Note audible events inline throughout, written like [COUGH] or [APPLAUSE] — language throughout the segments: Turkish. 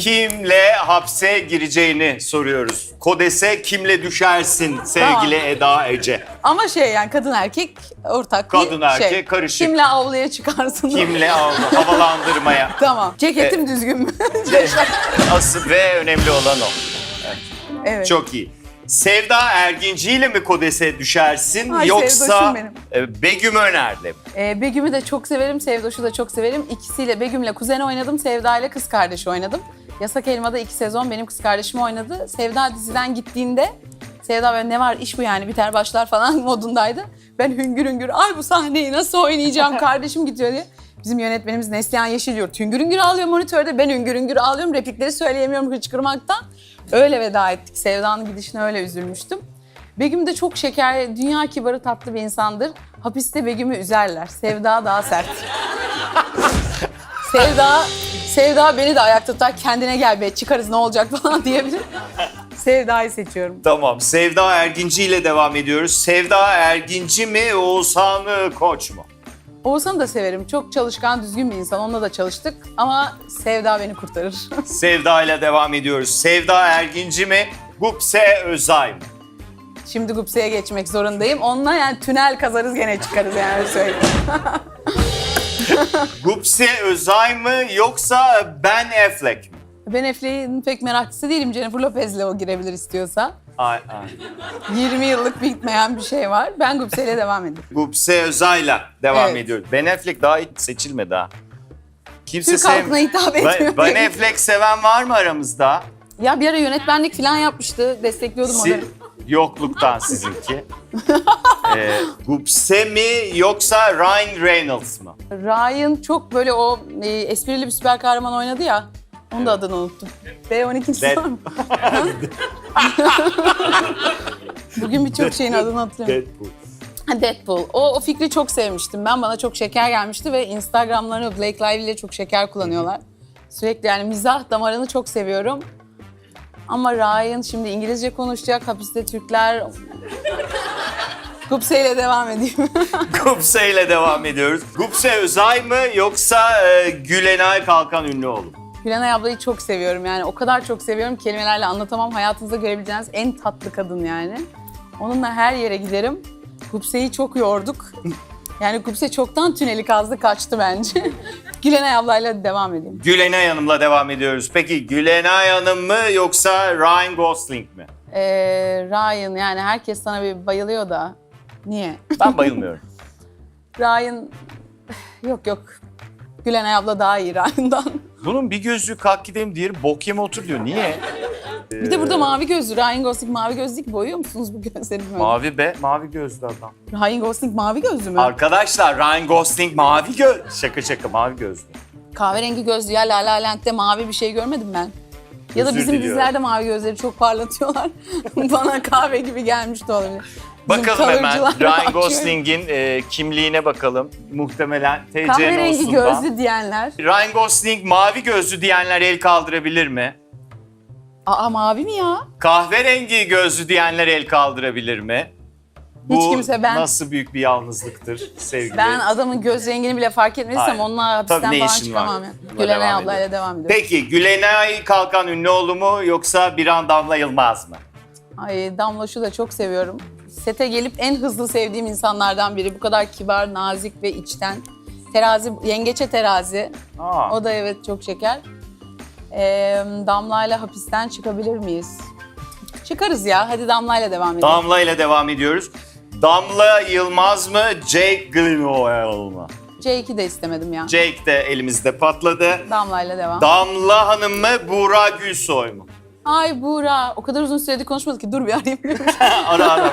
Kimle hapse gireceğini soruyoruz. Kodese kimle düşersin sevgili Eda Ece? Ama şey yani kadın erkek ortak bir Kadın erkek şey. karışık. Kimle avluya çıkarsın? Kimle [LAUGHS] aldı havalandırmaya? Tamam. Ceketim E- düzgün mü? [LAUGHS] Asıl ve önemli olan o. evet. Çok iyi. Sevda Erginci ile mi Kodes'e düşersin Ay, yoksa e, Begüm Öner'le mi? Ee, Begüm'ü de çok severim, Sevdoş'u da çok severim. İkisiyle Begüm'le kuzen oynadım, Sevda ile kız kardeşi oynadım. Yasak Elma'da iki sezon benim kız kardeşim oynadı. Sevda diziden gittiğinde Sevda böyle ne var iş bu yani biter başlar falan [LAUGHS] modundaydı. Ben hüngür hüngür ay bu sahneyi nasıl oynayacağım [LAUGHS] kardeşim gidiyor diye. Bizim yönetmenimiz Neslihan Yeşilyurt hüngür hüngür ağlıyor monitörde. Ben hüngür hüngür ağlıyorum. Replikleri söyleyemiyorum hıçkırmaktan. Öyle veda ettik. Sevda'nın gidişine öyle üzülmüştüm. Begüm de çok şeker, dünya kibarı tatlı bir insandır. Hapiste Begüm'ü üzerler. Sevda daha sert. [LAUGHS] Sevda, Sevda beni de ayakta tutar. Kendine gel be çıkarız ne olacak falan [LAUGHS] diyebilir. Sevda'yı seçiyorum. Tamam. Sevda Erginci ile devam ediyoruz. Sevda Erginci mi Oğuzhan Koç mu? Oğuzhan'ı da severim. Çok çalışkan, düzgün bir insan. Onunla da çalıştık. Ama Sevda beni kurtarır. [LAUGHS] Sevda ile devam ediyoruz. Sevda Erginci mi Gupse Özay mı? Şimdi Gupse'ye geçmek zorundayım. Onunla yani tünel kazarız gene çıkarız yani öyle söyleyeyim. [LAUGHS] Gupse Özay mı yoksa Ben Affleck mi? Ben Affleck'in pek meraklısı değilim. Jennifer Lopez'le o girebilir istiyorsa. Ay, ay. 20 yıllık bitmeyen bir şey var. Ben Gupse'yle devam edeyim. Gupse Özay'la devam Evet. ediyoruz. Ben Affleck daha hiç seçilmedi ha. Kimse Türk halkına hitap Ben, etmiyor. ben Affleck seven var mı aramızda? Ya bir ara yönetmenlik falan yapmıştı. Destekliyordum Si- onları. Yokluktan [LAUGHS] sizinki. ee, Gupse mi yoksa Ryan Reynolds mı? Ryan çok böyle o e, esprili bir süper kahraman oynadı ya. Onun da adını unuttum. B12'si Dead- var mı? Bugün birçok şeyin adını hatırlıyorum. Deadpool. Ha, Deadpool. O, o fikri çok sevmiştim. Ben bana çok şeker gelmişti ve Instagram'larını Blake Lively ile çok şeker kullanıyorlar. Sürekli yani mizah damarını çok seviyorum. Ama Ryan şimdi İngilizce konuşacak, hapiste Türkler... Gupse ile devam edeyim. [LAUGHS] Gupse ile devam ediyoruz. Gupse Özay mı yoksa e, Gülenay Kalkan Ünlüoğlu mu? Gülenay ablayı çok seviyorum yani. O kadar çok seviyorum ki kelimelerle anlatamam. Hayatınızda görebileceğiniz en tatlı kadın yani. Onunla her yere giderim. Gupse'yi çok yorduk. Yani Gupse çoktan tüneli kazdı kaçtı bence. [LAUGHS] Gülenay ablayla devam edeyim. Gülenay Hanım'la devam ediyoruz. Peki Gülenay Hanım mı yoksa Ryan Gosling mi? Ee, Ryan yani herkes sana bir bayılıyor da. Niye? Ben bayılmıyorum. [LAUGHS] Ryan... Yok yok. Gülenay abla daha iyi Ryan'dan. Bunun bir gözlüğü kalk gidelim diğeri bok yeme otur diyor. Niye? Bir de burada mavi gözlü. Ryan Gosling mavi gözlü değil ki. Boyuyor musunuz bu gözleri? böyle? Mavi be, mavi gözlü adam. Ryan Gosling mavi gözlü mü? Arkadaşlar Ryan Gosling mavi göz... Şaka şaka mavi gözlü. Kahverengi gözlü ya La La Land'de mavi bir şey görmedim ben. Ya da Özür bizim diliyorum. dizilerde mavi gözleri çok parlatıyorlar. [LAUGHS] Bana kahve gibi gelmiş de olabilir. Bizim Bakalım hemen Ryan. Gosling'in e, kimliğine bakalım. Muhtemelen TC Kahverengi Nosun'dan. gözlü diyenler. Ryan Gosling mavi gözlü diyenler el kaldırabilir mi? Aa mavi mi ya? Kahverengi gözlü diyenler el kaldırabilir mi? Bu Hiç kimse ben- nasıl büyük bir yalnızlıktır sevgili. Ben adamın göz rengini bile fark etmediysem Hayır. onunla hapisten Tabii ne falan işin var? çıkamam ya. Gülenay devam ablayla edelim. devam ediyorum. Peki Gülenay Kalkan Ünlüoğlu mu yoksa bir an Damla Yılmaz mı? Ay Damloş'u da çok seviyorum. Sete gelip en hızlı sevdiğim insanlardan biri. Bu kadar kibar, nazik ve içten. Terazi, yengeçe terazi. Aa, O da evet çok şeker. Ee, Damla'yla hapisten çıkabilir miyiz? Çıkarız ya. Hadi Damla'yla devam edelim. Damla ile devam ediyoruz. Damla Yılmaz mı Jake Gyllenhaal mı? C2 de istemedim ya. Jake de elimizde patladı. Damla'yla devam. Damla Hanım mı Buğra Gülsoy mu? Ay Buğra. O kadar uzun süredir konuşmadık ki. Dur bir arayayım. [LAUGHS] ara ara.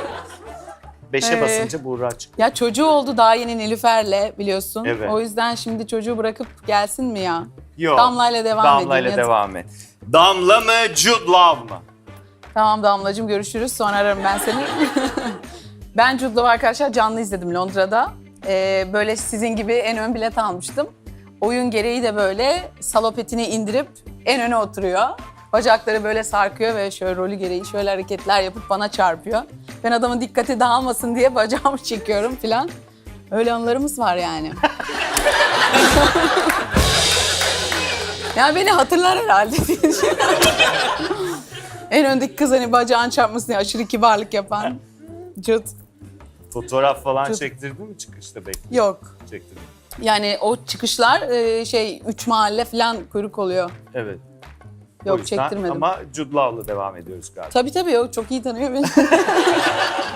Beşe Ee, basınca Buğra çık. ya çocuğu oldu daha yeni Nilüfer'le biliyorsun. Evet. O yüzden şimdi çocuğu bırakıp gelsin mi ya? Yok. Damla'yla devam Damla ile Yazık. devam et. Damla mı Jude Law mı? Tamam Damlacığım görüşürüz. Sonra ararım ben seni. [LAUGHS] ben Jude Law arkadaşlar canlı izledim Londra'da. Ee, böyle sizin gibi en ön bilet almıştım. Oyun gereği de böyle salopetini indirip en öne oturuyor. Bacakları böyle sarkıyor ve şöyle rolü gereği şöyle hareketler yapıp bana çarpıyor. Ben adamın dikkati dağılmasın diye [LAUGHS] bacağımı çekiyorum falan. Öyle anılarımız var yani. [LAUGHS] Yani beni hatırlar herhalde. [LAUGHS] En öndeki kız hani bacağın çarpmasın diye aşırı kibarlık yapan. Cıt. Fotoğraf falan Çok- çektirdin mi çıkışta bekle Yok. çektirdin. Yani o çıkışlar e, şey üç mahalle falan kuyruk oluyor. Evet. Yok yüzden çektirmedim. Ama Jude Law'la devam ediyoruz galiba. Tabii tabii o çok iyi tanıyor beni.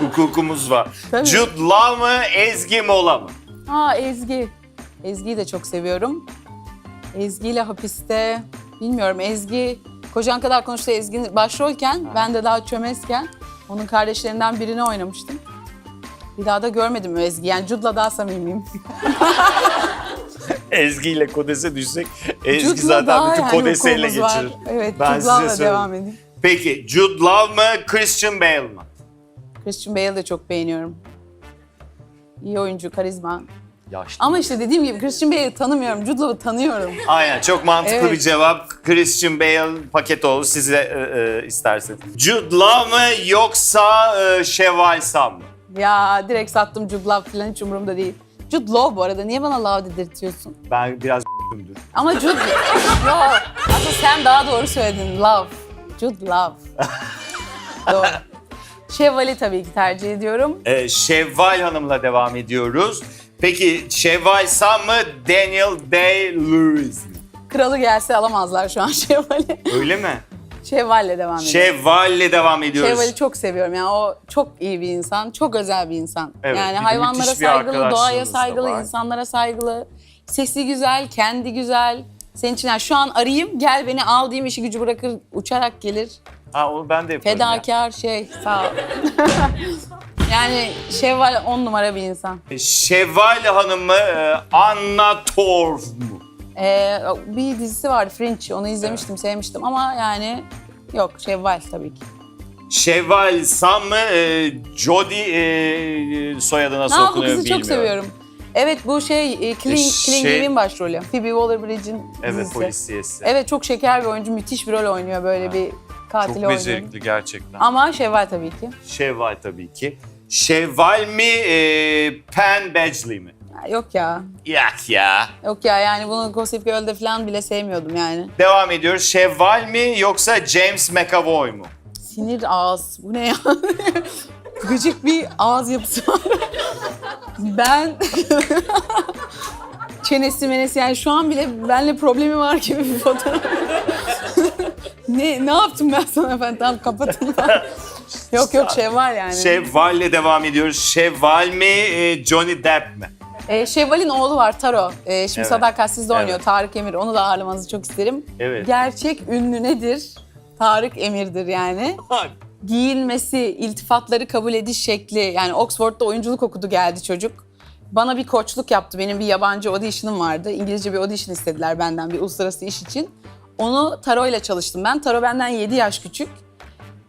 [LAUGHS] Hukukumuz var. Tabii. Jude Law mı Ezgi Mola mı? Aa Ezgi. Ezgi'yi de çok seviyorum. Ezgi ile hapiste bilmiyorum Ezgi kocan kadar konuştu Ezgi başrolken ben de daha çömezken onun kardeşlerinden birini oynamıştım. Bir daha da görmedim Ezgi. Yani Jude'la daha samimiyim. [LAUGHS] Ezgi ile Kodes'e düşsek Ezgi Jude'la zaten bütün Kodes'i ele hukukumuz var. geçirir. Evet, Ben Jude Law'la devam edeyim. Peki Jude Law mı Christian Bale mı? Christian Bale'ı da çok beğeniyorum. İyi oyuncu, karizma. Yaşlı. Ama işte dediğim gibi Christian Bale'ı tanımıyorum. Jude Law'ı tanıyorum. [LAUGHS] Aynen çok mantıklı Evet. bir cevap. Christian Bale paket olur size e, e, isterseniz. Jude Law mı yoksa e, Şevval Sam mı? Ya direkt sattım Jude Law falan hiç umurumda değil. Jude Law bu arada. Niye bana Law dedirtiyorsun? Ben biraz ***'ümdür. Ama Jude... Yo. Aslında sen daha doğru söyledin. Love. Jude Love. [LAUGHS] doğru. Şevval'i tabii ki tercih ediyorum. E, Şevval Hanım'la devam ediyoruz. Peki Şevval Sam mı Daniel Day-Lewis mi? Kralı gelse alamazlar şu an [LAUGHS] Şevval'i. Öyle mi? Şevval'le devam ediyorum. Şevval'le devam ediyoruz. Şevval'i çok seviyorum. Yani o çok iyi bir insan, çok özel bir insan. Evet, bir yani de hayvanlara müthiş bir saygılı, doğaya arkadaşlığınız da saygılı, var. insanlara saygılı. Sesi güzel, kendi güzel. Senin için yani şu an arayayım, gel beni al diyeyim işi gücü bırakır, uçarak gelir. Ha onu ben de yaparım. ya. Fedakar şey, sağ ol. [LAUGHS] yani Şevval on numara bir insan. Şevval Hanım mı e, Anna mu? Ee, bir dizisi vardı Fringe, onu izlemiştim, sevmiştim ama yani yok Şevval tabii ki. Şevval Sam mı e, Jodie e, soyadı nasıl Ne bu okunuyor kızı bilmiyorum. çok seviyorum. Evet bu şey e, Killing, E, Killing şey- Eve'in başrolü. Phoebe Waller-Bridge'in Evet dizisi. polisiyesi. Evet çok şeker bir oyuncu. Müthiş bir rol oynuyor böyle bir katil Çok oynuyor. becerikli gerçekten. Ama Şevval tabii ki. Şevval tabii ki. Şevval mi e, Penn Badgley mi? Yok ya. Yak ya. Yok ya yani bunu Gossip Girl'de falan bile sevmiyordum yani. Devam ediyoruz. Şevval mi yoksa James McAvoy mu? Sinir ağız. Bu ne ya? [LAUGHS] Gıcık bir ağız yapısı var. ben [LAUGHS] çenesi menesi yani şu an bile benimle problemi var gibi bir fotoğraf. [LAUGHS] ne ne yaptım ben sana efendim? Tamam kapatın. yok yok var yani. Şevval'le devam ediyoruz. Şevval mi e, Johnny Depp mi? Ee, Şevval'in oğlu var Taro. Ee, şimdi Evet. Sadakatsiz'de oynuyor Evet. Tarık Emir. Onu da ağırlamanızı çok isterim. Evet. Gerçek ünlü nedir? Tarık Emir'dir yani. Giyinmesi, iltifatları kabul ediş şekli. Yani Oxford'da oyunculuk okudu geldi çocuk. Bana bir koçluk yaptı. Benim bir yabancı audition'ım vardı. İngilizce bir audition istediler benden bir uluslararası iş için. Onu Taro ile çalıştım ben. Taro benden 7 yaş küçük.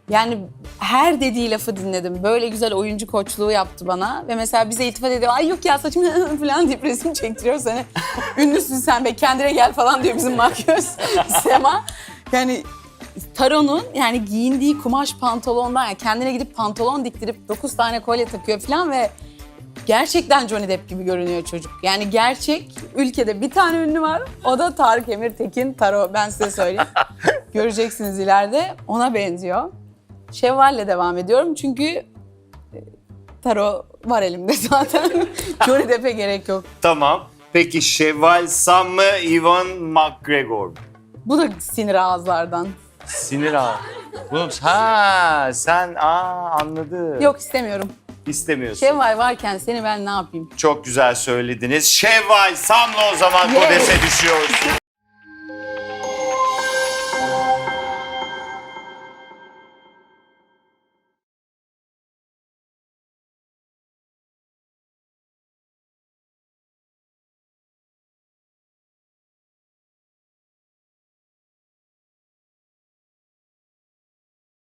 Yani her dediği lafı dinledim. Böyle güzel oyuncu koçluğu yaptı bana. Ve mesela bize iltifat ediyor. Ay yok ya saçım [LAUGHS] falan deyip resim çektiriyor seni. [LAUGHS] Ünlüsün sen be kendine gel falan diyor bizim makyöz [LAUGHS] Sema. Yani Taro'nun yani giyindiği kumaş pantolondan yani kendine gidip pantolon diktirip 9 tane kolye takıyor falan ve gerçekten Johnny Depp gibi görünüyor çocuk. Yani gerçek ülkede bir tane ünlü var. O da Tarık Emir Tekin Taro. Ben size söyleyeyim. Göreceksiniz ileride. Ona benziyor. Şevval'le devam ediyorum çünkü e, Taro var elimde [LAUGHS] zaten. Johnny Depp'e gerek yok. Tamam. Peki Şevval Sam mı Ivan McGregor mu? Bu da sinir ağızlardan. Sinir ağ. Bunu, ha sen aa anladım. Yok istemiyorum. İstemiyorsun. Şevval varken seni ben ne yapayım? Çok güzel söylediniz. Şevval Sam'la o zaman Yay. Kodes'e düşüyoruz.